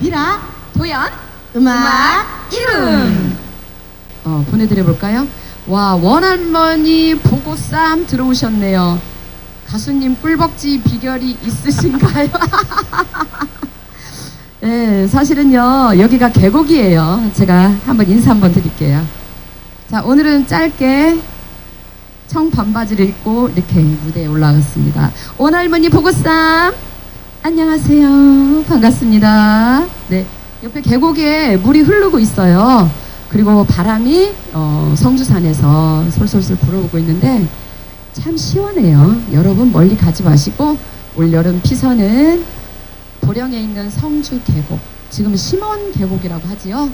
미라 도연 음악 이름 어, 보내드려 볼까요? 와 원할머니 보고쌈 들어오셨네요. 가수님 꿀벅지 비결이 있으신가요? 네, 사실은요 여기가 계곡이에요. 제가 한번 인사 한번 드릴게요. 자 오늘은 짧게 청 반바지를 입고 이렇게 무대에 올라갔습니다. 원할머니 보고쌈 안녕하세요. 반갑습니다. 네, 옆에 계곡에 물이 흐르고 있어요. 그리고 바람이 어, 성주산에서 솔솔솔 불어오고 있는데 참 시원해요. 여러분 멀리 가지 마시고 올여름 피서는 보령에 있는 성주 계곡, 지금 심원 계곡이라고 하지요.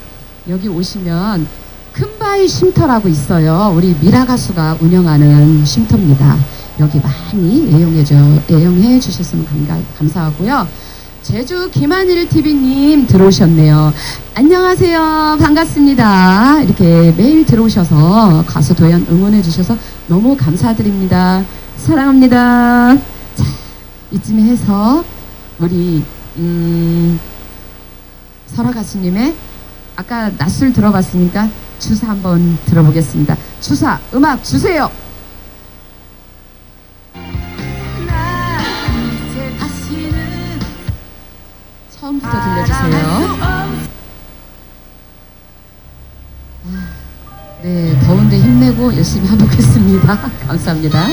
여기 오시면 큰바위 쉼터라고 있어요. 우리 미라 가수가 운영하는 쉼터입니다. 여기 많이 애용해 줘, 애용해 주셨으면 감가, 감사 하고요. 제주 김한일 TV님 들어오셨네요. 안녕하세요. 반갑습니다. 이렇게 매일 들어오셔서 가수 도연 응원해 주셔서 너무 감사드립니다. 사랑합니다. 자, 이쯤에 해서 우리 음, 설아 가수님의 아까 낯술 들어봤으니까 주사 한번 들어보겠습니다. 주사 음악 주세요. 처음부터 들려주세요. 네, 더운데 힘내고 열심히 해보겠습니다. 감사합니다.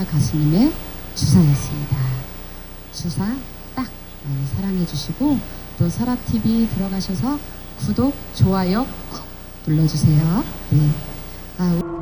설아 가수님의 주사였습니다. 주사 딱 많이 사랑해 주시고 또 설아 TV 들어가셔서 구독, 좋아요 꾹 눌러주세요. 네.